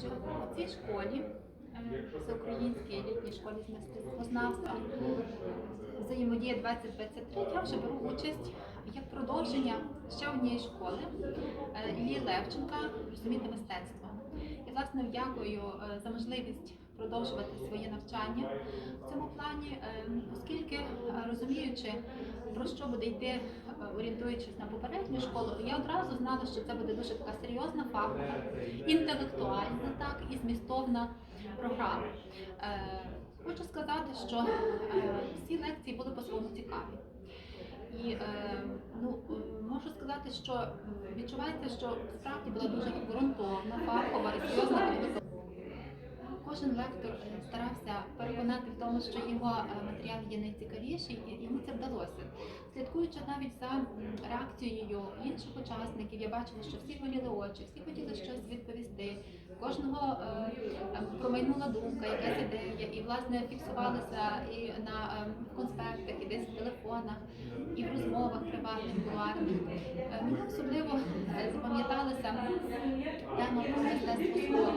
що в цій школі, е, всеукраїнській літній школі з мистецтвознавства, взаємодія 2023, я вже беру участь як продовження ще однієї школи е, Іллі Левченка розуміти мистецтво. І власне дякую е, за можливість продовжувати своє навчання в цьому плані, оскільки розуміючи про що буде йти, е, орієнтуючись на попередню школу, я одразу знала, що це буде дуже така серйозна фахова, інтелектуальна, так і змістовна програма. Е, Хочу сказати, що е, всі лекції були по-своєму цікаві. І ну, можу сказати, що відчувається, що справді була дуже ґрунтовна, фахова і серйозна підготовка. Кожен лектор е, старався переконати в тому, що його е, матеріал є найцікавіший, і йому це вдалося. Слідкуючи навіть за реакцією інших учасників, я бачила, що всі горіли очі, всі хотіли щось відповісти. Кожного е, промайнула думка, якась ідея, і власне фіксувалися і на конспектах, і десь в телефонах, і в розмовах приватних, кулуарних. Мені особливо запам'яталася тема про мистецтво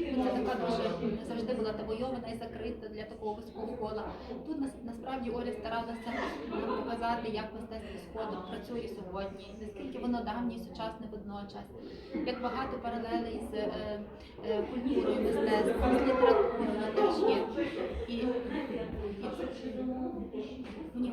це така дуже завжди була табойована і закрита для такого вузького кола. Тут насправді Оля старалася показати, як мистецтво сходу працює сьогодні, наскільки воно давнє і сучасне водночас, як багато паралелей з е, е, культурою мистецтва, з літературою теж є. І, і мені